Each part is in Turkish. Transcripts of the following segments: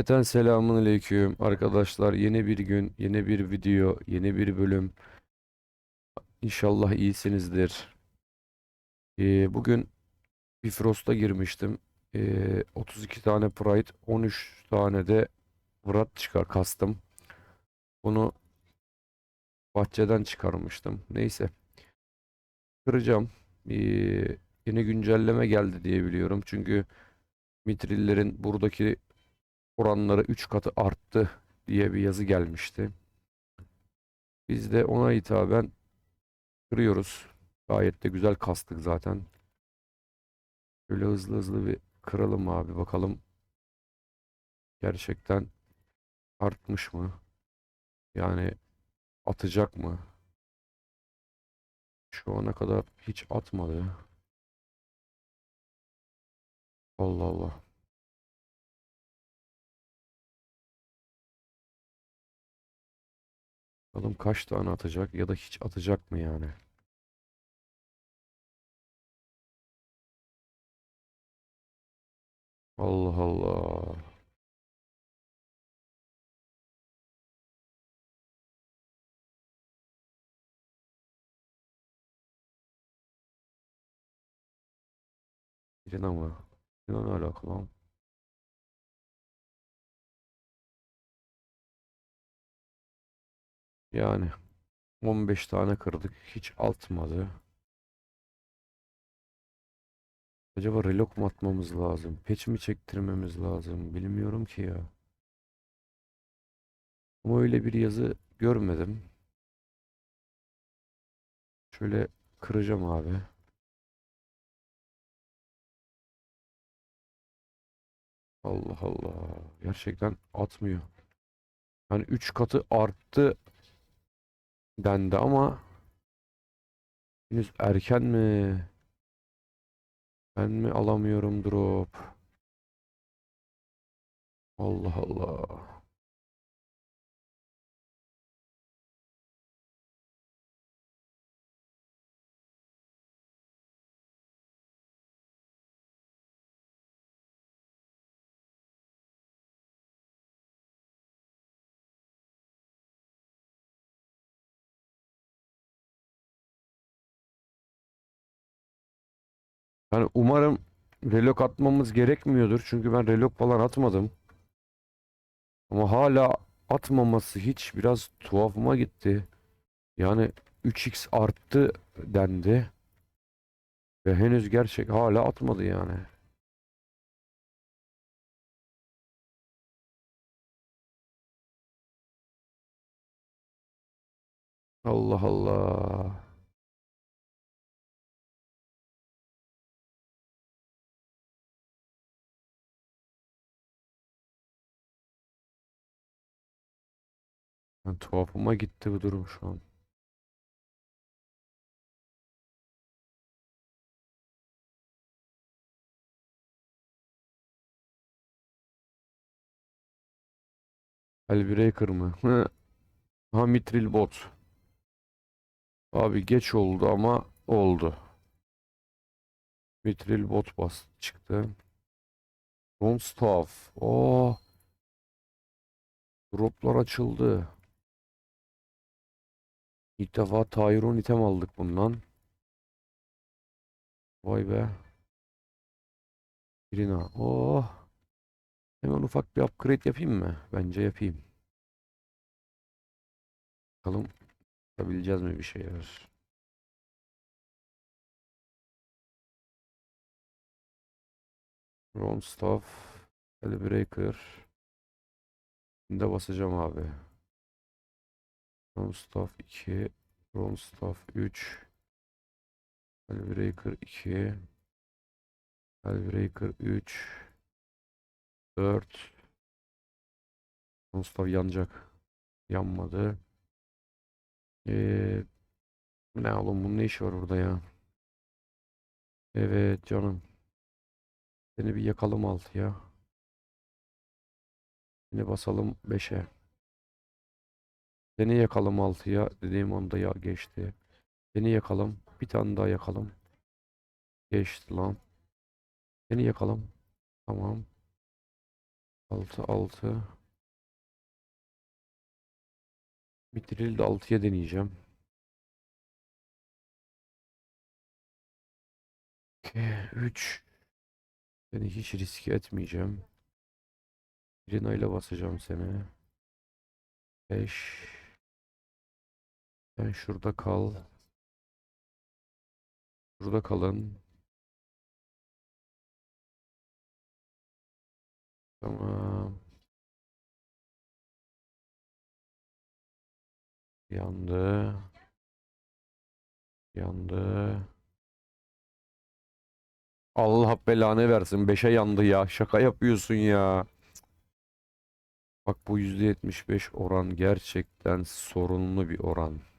Cümleten selamun aleyküm arkadaşlar. Yeni bir gün, yeni bir video, yeni bir bölüm. İnşallah iyisinizdir. E, bugün Bifrost'a girmiştim. E, 32 tane Pride, 13 tane de Vrat çıkar kastım. Bunu bahçeden çıkarmıştım. Neyse. Kıracağım. E, yeni güncelleme geldi diye biliyorum. Çünkü mitrillerin buradaki oranları 3 katı arttı diye bir yazı gelmişti. Biz de ona hitaben kırıyoruz. Gayet de güzel kastık zaten. Şöyle hızlı hızlı bir kıralım abi bakalım. Gerçekten artmış mı? Yani atacak mı? Şu ana kadar hiç atmadı. Allah Allah. Bakalım kaç tane atacak ya da hiç atacak mı yani? Allah Allah. Birine mi? Birine ne alakalı Yani 15 tane kırdık. Hiç atmadı. Acaba relok mu atmamız lazım? Patch mi çektirmemiz lazım? Bilmiyorum ki ya. Ama öyle bir yazı görmedim. Şöyle kıracağım abi. Allah Allah. Gerçekten atmıyor. Yani 3 katı arttı dendi ama henüz erken mi? Ben mi alamıyorum drop? Allah Allah. Yani umarım relok atmamız gerekmiyordur. Çünkü ben relok falan atmadım. Ama hala atmaması hiç biraz tuhafıma gitti. Yani 3x arttı dendi. Ve henüz gerçek hala atmadı yani. Allah Allah. Yani tuhafıma gitti bu durum şu an. Hellbreaker mı? Ha Mithril bot. Abi geç oldu ama oldu. Mithril bot bas çıktı. Don't Staff. Oh. Droplar açıldı. İlk defa Tyron item aldık bundan. Vay be. Irina. Oh. Hemen ufak bir upgrade yapayım mı? Bence yapayım. Bakalım yapabileceğiz mi bir şeyler. Ron Staff. Hellbreaker. Şimdi basacağım abi. Ron Staff 2. Ron Staff 3. Hellbreaker 2. Hellbreaker 3. 4. Ron Staff yanacak. Yanmadı. Ee, ne oğlum bunun ne işi var burada ya? Evet canım. Seni bir yakalım altıya. Seni basalım 5'e. Seni yakalım altıya. Dediğim anda ya geçti. Seni yakalım. Bir tane daha yakalım. Geçti lan. Seni yakalım. Tamam. 6 6 Mitril de 6'ya deneyeceğim. 2 3 Seni hiç riske etmeyeceğim. Rina ile basacağım seni. 5 Sen şurada kal. Şurada kalın. Tamam. Yandı. Yandı. Allah belanı versin. 5'e yandı ya. Şaka yapıyorsun ya. Bak bu %75 oran gerçekten sorunlu bir oran.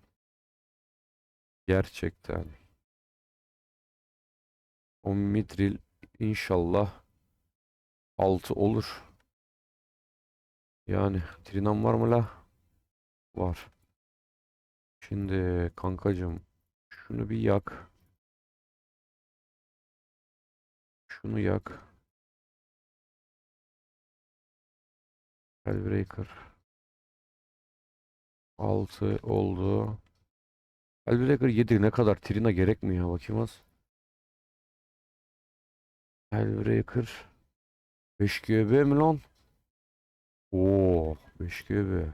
Gerçekten. O mitril inşallah 6 olur. Yani Trinam var mı la? Var. Şimdi kankacığım şunu bir yak. Şunu yak. Hellbreaker 6 oldu. Hellbreaker 7 ne kadar Trina gerekmiyor bakayım az. Hellbreaker 5 GB mi lan? Oo 5 GB.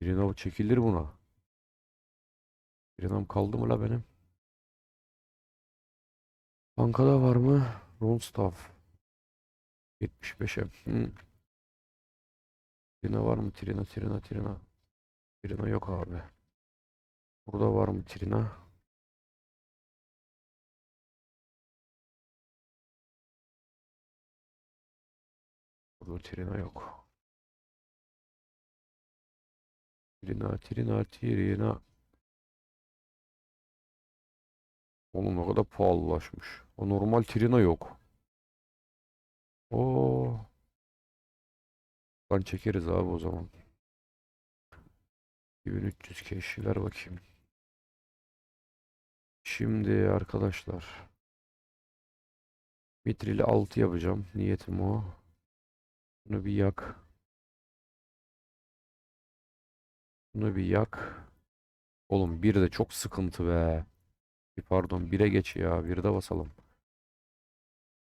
Trina çekilir buna. Trinam kaldı mı la benim? Bankada var mı? Ronstaff 75'e. Hmm. Trina var mı? Trina, Trina, Trina. Trina yok abi. Burada var mı Trina? Burada Trina yok. Trina, Trina, Trina. Oğlum ne kadar pahalılaşmış. O normal Trina yok. Oo. Lan çekeriz abi o zaman. 2300 keşiler bakayım. Şimdi arkadaşlar. Mitrili 6 yapacağım. Niyetim o. Bunu bir yak. Bunu bir yak. Oğlum bir de çok sıkıntı be. Bir Pardon 1'e geç ya. Bir de basalım.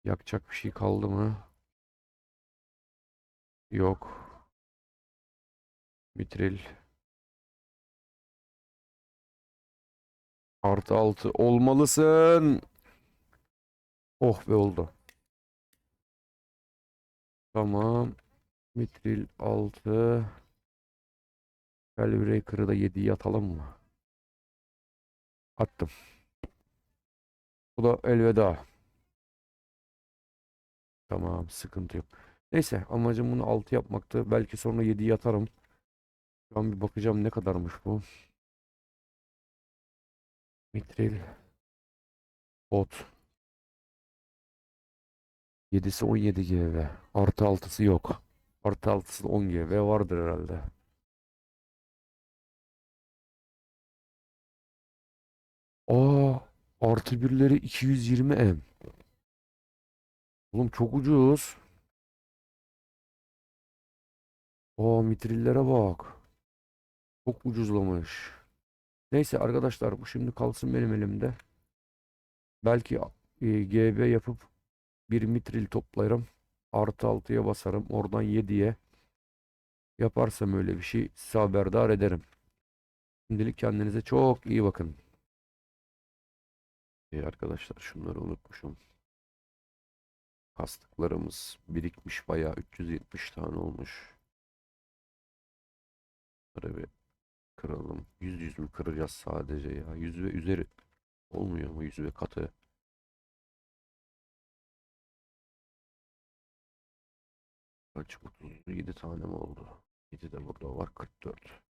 Yakacak bir şey kaldı mı? Yok. Mitril. Artı 6 olmalısın. Oh be oldu. Tamam. Mitril 6. Hellbreaker'ı da 7'ye atalım mı? Attım. Bu da elveda. Tamam sıkıntı yok. Neyse amacım bunu 6 yapmaktı. Belki sonra 7'ye atarım. Şu an bir bakacağım ne kadarmış bu. Mitril. Bot. 7'si 17 GB. Artı 6'sı yok. Artı 6'sı 10 GB vardır herhalde. Aa, artı birleri 220 M. Oğlum çok ucuz. Aa, mitrillere bak. Çok ucuzlamış. Neyse arkadaşlar bu şimdi kalsın benim elimde. Belki e, GB yapıp bir mitril toplarım. Artı 6'ya basarım. Oradan 7'ye yaparsam öyle bir şey size haberdar ederim. Şimdilik kendinize çok iyi bakın. İyi arkadaşlar şunları unutmuşum. Kastıklarımız birikmiş bayağı 370 tane olmuş. Bunları bir kıralım. 100 yüz mü kıracağız sadece ya? 100 ve üzeri olmuyor mu? 100 ve katı. Kaç? 37 tane mi oldu? 7 de burada var. 44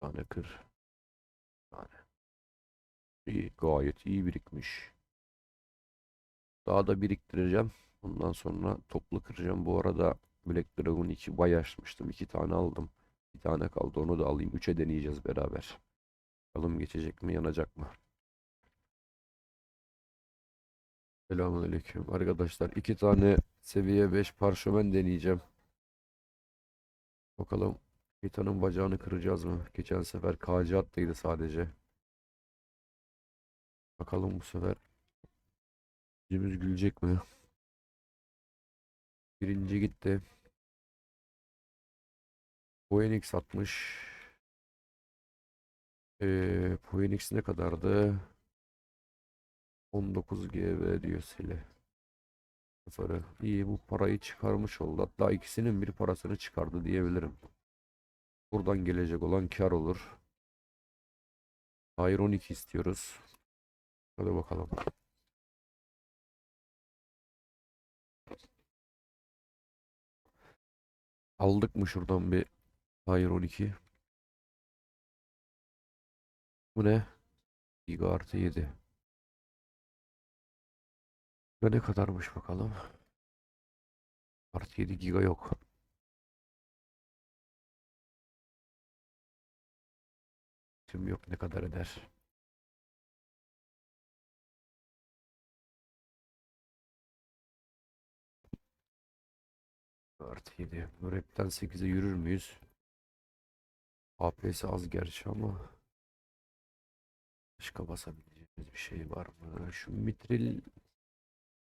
tane kır. tane. İyi, gayet iyi birikmiş. Daha da biriktireceğim. Ondan sonra toplu kıracağım. Bu arada Black Dragon 2 bayağı açmıştım. 2 tane aldım. Bir tane kaldı. Onu da alayım. 3'e deneyeceğiz beraber. Bakalım geçecek mi, yanacak mı? Selamünaleyküm. Arkadaşlar iki tane seviye 5 parşömen deneyeceğim. Bakalım şeytanın bacağını kıracağız mı? Geçen sefer KC attıydı sadece. Bakalım bu sefer yüzümüz gülecek mi? Birinci gitti. Phoenix atmış. Ee, Phoenix ne kadardı? 19 GB diyor Sile. Sıfırı. İyi bu parayı çıkarmış oldu. Hatta ikisinin bir parasını çıkardı diyebilirim. Buradan gelecek olan kar olur. Hayır 12 istiyoruz. Hadi bakalım. Aldık mı şuradan bir Hayır 12. Bu ne? Giga artı 7. Ve ne kadarmış bakalım. Artı 7 giga yok. Şimdi yok ne kadar eder? Artı 7. Bu rapten 8'e yürür müyüz? APS az gerçi ama başka basabileceğimiz bir şey var mı? Şu mitril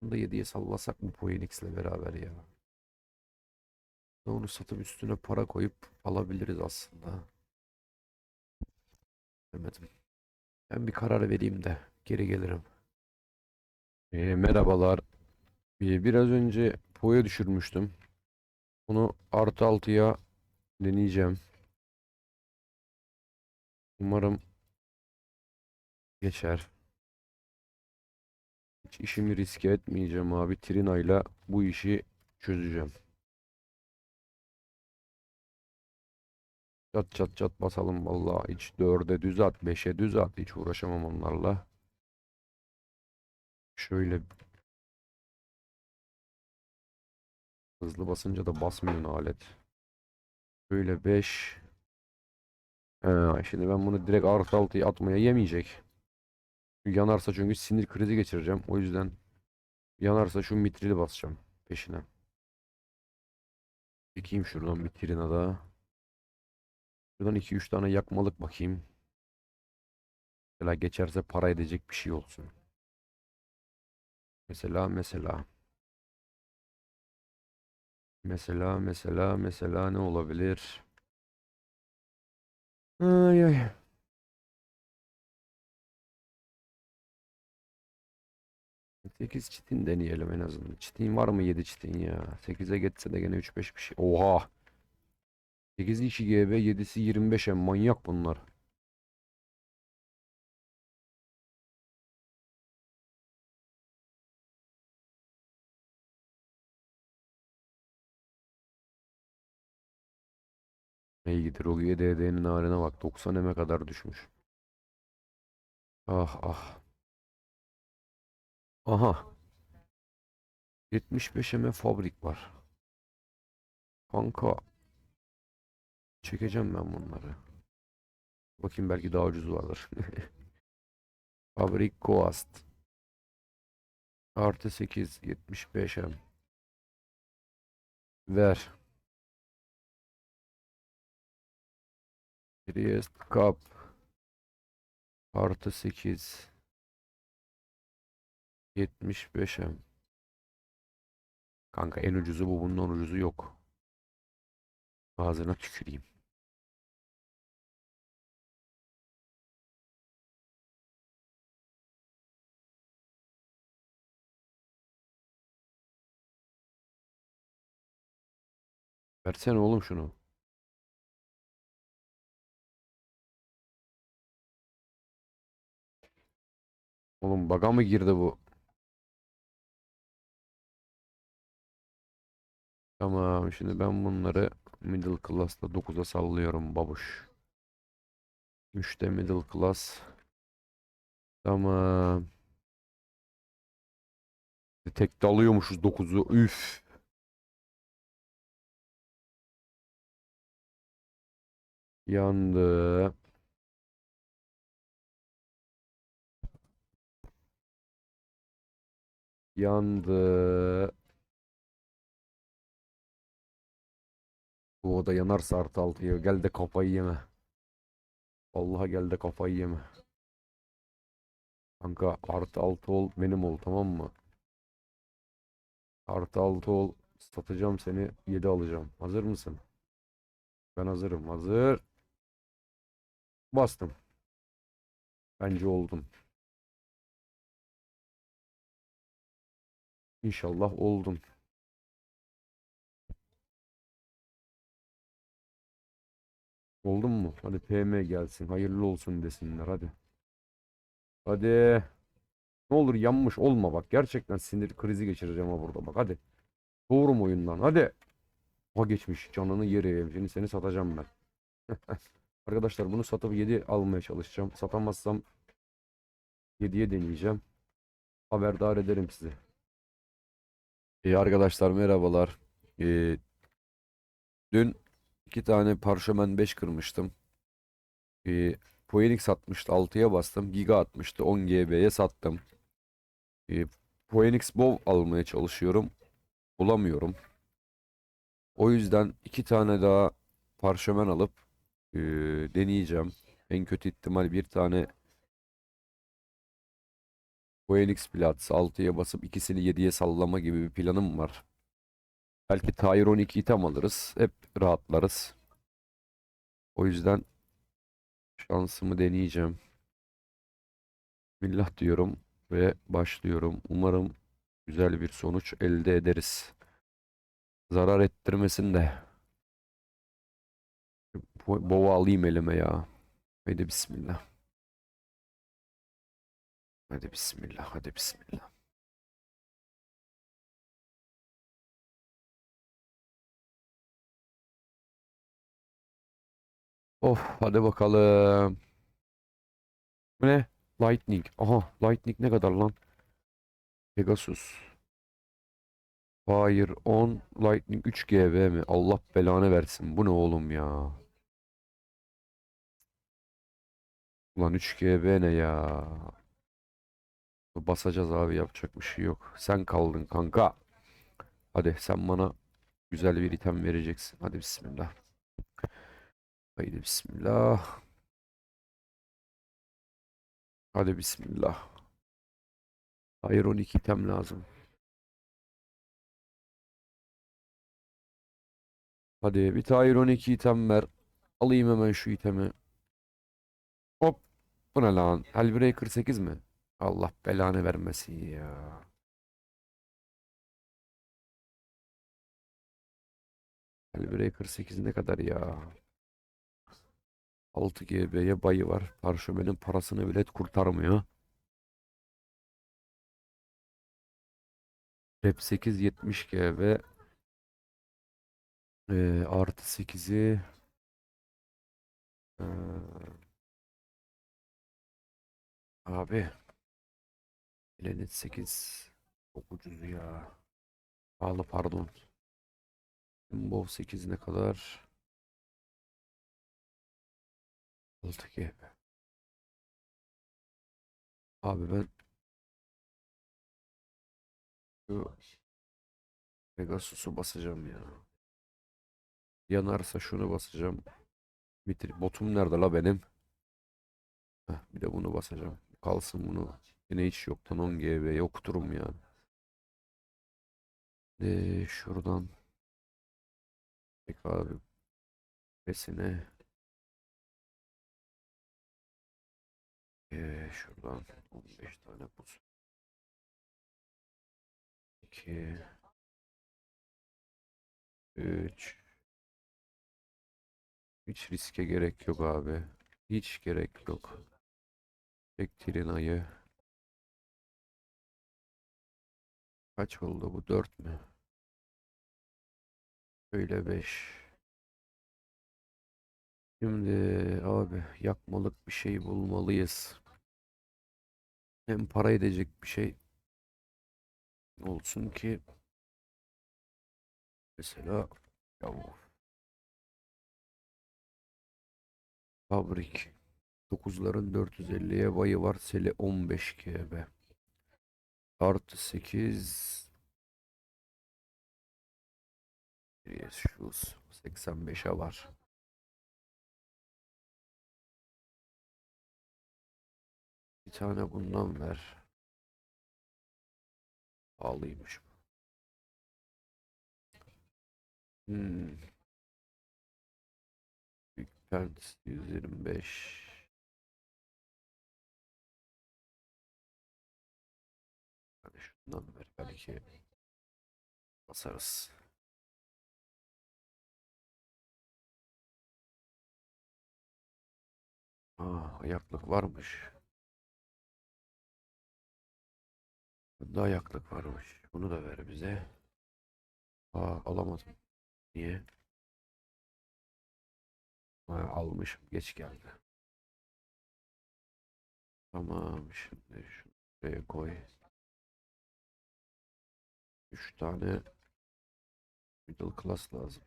da 7'ye sallasak mı Phoenix'le beraber ya? Onu satıp üstüne para koyup alabiliriz aslında. Demedim. Ben bir karar vereyim de geri gelirim. Ee, merhabalar. Ee, biraz önce Po'ya düşürmüştüm. Onu artı 6'ya deneyeceğim. Umarım geçer. Hiç işimi riske etmeyeceğim abi. Trina'yla bu işi çözeceğim. Çat çat çat basalım vallahi. Hiç 4'e düz at, 5'e düz at. Hiç uğraşamam onlarla. Şöyle hızlı basınca da basmıyor alet. Böyle 5 Ha, şimdi ben bunu direkt artı altıya atmaya yemeyecek. Yanarsa çünkü sinir krizi geçireceğim. O yüzden yanarsa şu mitrili basacağım peşine. Çekeyim şuradan bir trina daha. Şuradan 2-3 tane yakmalık bakayım. Mesela geçerse para edecek bir şey olsun. Mesela mesela. Mesela mesela mesela ne olabilir? Ay ay. Sekiz çitin deneyelim en azından. Çitin var mı 7 çitin ya? 8'e geçse de gene 3-5 bir şey. Oha. 8'i 2 GB, 7'si 25 M. Manyak bunlar. İyi gider. O DD'nin haline bak. 90 M'e kadar düşmüş. Ah ah. Aha. 75 M fabrik var. Kanka. Çekeceğim ben bunları. Bakayım belki daha ucuz vardır. Fabrik Coast. Artı 8 75 M. Ver. Priest Cup. Artı 8. 75 M. Kanka en ucuzu bu. Bundan ucuzu yok. Ağzına tüküreyim. Versene oğlum şunu. Oğlum baga mı girdi bu? Tamam şimdi ben bunları middle class'ta 9'a sallıyorum babuş. 3'te middle class. Tamam. Tek de alıyormuşuz 9'u. Üf. Yandı. Yandı. Bu oda yanarsa artı altıya gel de kafayı yeme. Vallahi gel de kafayı yeme. Kanka artı altı ol benim ol tamam mı? Artı altı ol satacağım seni yedi alacağım. Hazır mısın? Ben hazırım hazır. Bastım. Bence oldum. İnşallah oldum. Oldum mu? Hadi PM gelsin. Hayırlı olsun desinler hadi. Hadi. Ne olur yanmış olma bak. Gerçekten sinir krizi geçireceğim ha burada bak. Hadi. Doğru oyundan. Hadi. Ha geçmiş. Canını yerim. Şimdi seni satacağım ben. Arkadaşlar bunu satıp 7 almaya çalışacağım. Satamazsam 7'ye deneyeceğim. Haberdar ederim sizi. İyi arkadaşlar merhabalar. Ee, dün iki tane parşömen 5 kırmıştım. Ee, Phoenix atmıştı 6'ya bastım. Giga atmıştı 10 GB'ye sattım. Ee, Phoenix Bow almaya çalışıyorum. Bulamıyorum. O yüzden iki tane daha parşömen alıp ee, deneyeceğim. En kötü ihtimal bir tane Phoenix Platz 6'ya basıp ikisini 7'ye sallama gibi bir planım var. Belki Tyron 12 item alırız. Hep rahatlarız. O yüzden şansımı deneyeceğim. Billah diyorum ve başlıyorum. Umarım güzel bir sonuç elde ederiz. Zarar ettirmesin de. Bova alayım elime ya. Haydi bismillah. Hadi bismillah. Hadi bismillah. Of hadi bakalım. Bu ne? Lightning. Aha Lightning ne kadar lan? Pegasus. Fire 10 Lightning 3 GB mi? Allah belanı versin. Bu ne oğlum ya? Ulan 3 GB ne ya? Basacağız abi yapacak bir şey yok. Sen kaldın kanka. Hadi sen bana güzel bir item vereceksin. Hadi bismillah. Haydi bismillah. Hadi bismillah. Hayır 12 item lazım. Hadi bir tane 12 item ver. Alayım hemen şu itemi. Hop. Bu ne lan? Hellbreaker 8 mi? Allah belanı vermesin ya. Hellbreaker 8 ne kadar ya? 6 GB'ye bayı var. Parşömenin parasını bile kurtarmıyor. Rep 8 70 GB. Ee, artı 8'i ee, abi Planet 8 çok ucuz ya. Pahalı pardon. Bow 8 ne kadar? 6 GB. Abi ben şu Pegasus'u basacağım ya. Yanarsa şunu basacağım. Bitir. Botum nerede la benim? Heh, bir de bunu basacağım. Kalsın bunu. Yine hiç yoktan 10 GB okuturum ya. De şuradan. Peki abi. Besine. Ee, şuradan 15 tane buz. 2 3 Hiç riske gerek yok abi. Hiç gerek yok. Tek Tirina'yı. Kaç oldu bu? 4 mü? Öyle 5. Şimdi abi yakmalık bir şey bulmalıyız. Hem para edecek bir şey olsun ki mesela ya bu fabrik 9'ların 450'ye bayı var. Seli 15 GB. Artı 8 Bir şu 85'e var. Bir tane bundan ver. Pahalıymış bu. Hmm. Büyük Pent 125. Şundan ver belki basarız. Aa, ayaklık varmış. Bunda ayaklık varmış. Bunu da ver bize. Aa, alamadım. Niye? Ha, almışım. Geç geldi. Tamam. Şimdi şunu şuraya koy. Üç tane middle class lazım.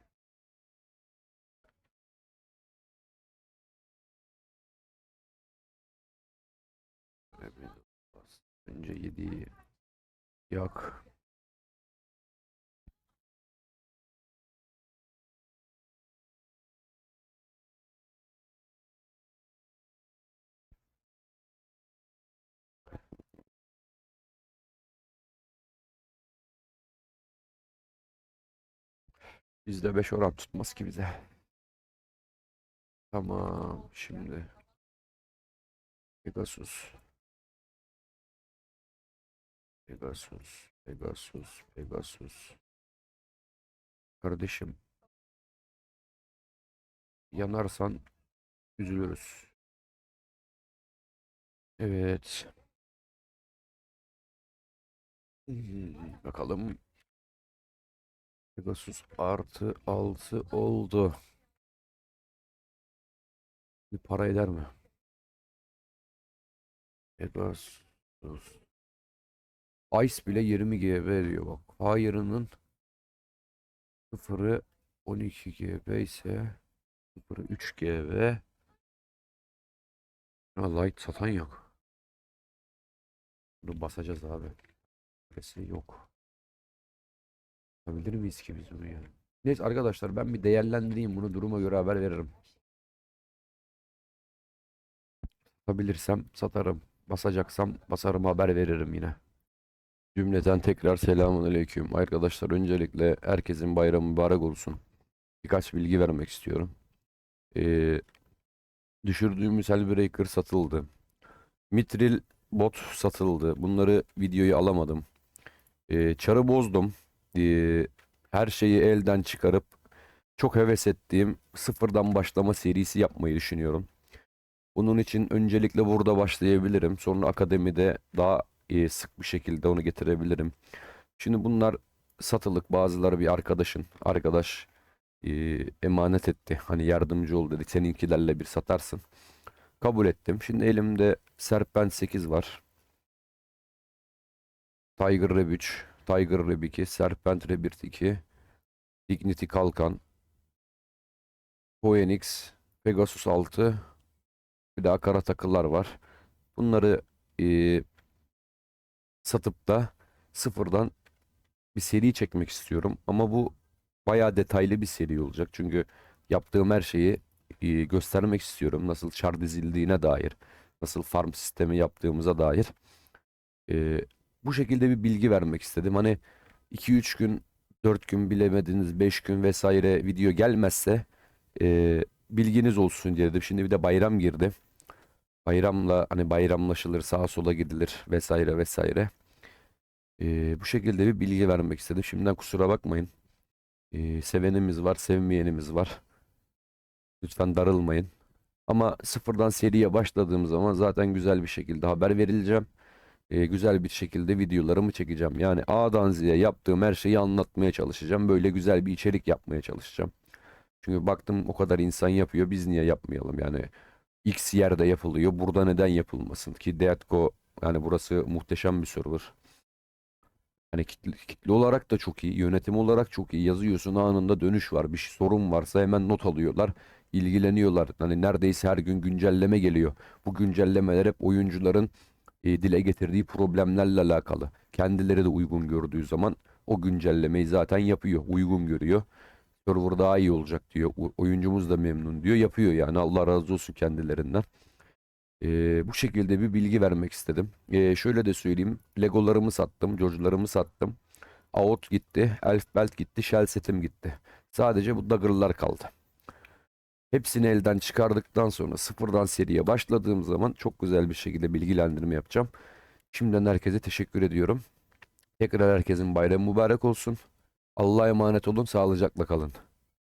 Önce 7'yi yak. Bizde 5 oran tutmaz ki bize. Tamam şimdi. Pegasus. Pegasus. Pegasus. Pegasus. Kardeşim. Yanarsan üzülürüz. Evet. Hmm, Bakalım. Pegasus artı 6 oldu. Bir para eder mi? Pegasus. Ice bile 20 GB veriyor bak. Fire'ının 0'ı 12 GB ise 0'ı 3 GB. Light satan yok. Bunu basacağız abi. Burası yok. Yapabilir miyiz ki biz bunu ya? Neyse arkadaşlar ben bir değerlendireyim bunu duruma göre haber veririm. Satabilirsem satarım. Basacaksam basarım haber veririm yine. Cümleten tekrar selamun aleyküm. Arkadaşlar öncelikle herkesin bayramı mübarek olsun. Birkaç bilgi vermek istiyorum. Ee, düşürdüğümüz Hellbreaker satıldı. Mitril bot satıldı. Bunları videoyu alamadım. Ee, çarı bozdum. Ee, her şeyi elden çıkarıp çok heves ettiğim sıfırdan başlama serisi yapmayı düşünüyorum. Bunun için öncelikle burada başlayabilirim. Sonra akademide daha e, sık bir şekilde onu getirebilirim. Şimdi bunlar satılık. Bazıları bir arkadaşın. Arkadaş e, emanet etti. Hani yardımcı ol dedi. Seninkilerle bir satarsın. Kabul ettim. Şimdi elimde Serpent 8 var. Tiger Reb 3. Tiger Reb 2. Serpent Reb 2. Dignity Kalkan. Phoenix. Pegasus 6. Bir daha kara takılar var. Bunları e, satıp da sıfırdan bir seri çekmek istiyorum. Ama bu bayağı detaylı bir seri olacak. Çünkü yaptığım her şeyi e, göstermek istiyorum. Nasıl char dizildiğine dair, nasıl farm sistemi yaptığımıza dair. E, bu şekilde bir bilgi vermek istedim. Hani 2-3 gün, 4 gün bilemediniz, 5 gün vesaire video gelmezse e, bilginiz olsun diye dedim. Şimdi bir de bayram girdi. Bayramla hani bayramlaşılır, sağa sola gidilir vesaire vesaire. Ee, bu şekilde bir bilgi vermek istedim. Şimdiden kusura bakmayın. Ee, sevenimiz var, sevmeyenimiz var. Lütfen darılmayın. Ama sıfırdan seriye başladığım zaman zaten güzel bir şekilde haber verileceğim. Ee, güzel bir şekilde videolarımı çekeceğim. Yani A'dan Z'ye yaptığım her şeyi anlatmaya çalışacağım. Böyle güzel bir içerik yapmaya çalışacağım. Çünkü baktım o kadar insan yapıyor. Biz niye yapmayalım? Yani X yerde yapılıyor. Burada neden yapılmasın ki Deatko yani burası muhteşem bir server. Hani kitle, kitle olarak da çok iyi, yönetim olarak çok iyi. Yazıyorsun anında dönüş var. Bir şey, sorun varsa hemen not alıyorlar. ilgileniyorlar. Hani neredeyse her gün güncelleme geliyor. Bu güncellemeler hep oyuncuların e, dile getirdiği problemlerle alakalı. Kendileri de uygun gördüğü zaman o güncellemeyi zaten yapıyor, uygun görüyor. server daha iyi olacak diyor. Oyuncumuz da memnun diyor. Yapıyor yani. Allah razı olsun kendilerinden. Ee, bu şekilde bir bilgi vermek istedim. Ee, şöyle de söyleyeyim. Legolarımı sattım. George'larımı sattım. Out gitti. Elf Belt gitti. Shell setim gitti. Sadece bu Dagger'lar kaldı. Hepsini elden çıkardıktan sonra sıfırdan seriye başladığım zaman çok güzel bir şekilde bilgilendirme yapacağım. Şimdiden herkese teşekkür ediyorum. Tekrar herkesin bayramı mübarek olsun. Allah'a emanet olun. Sağlıcakla kalın.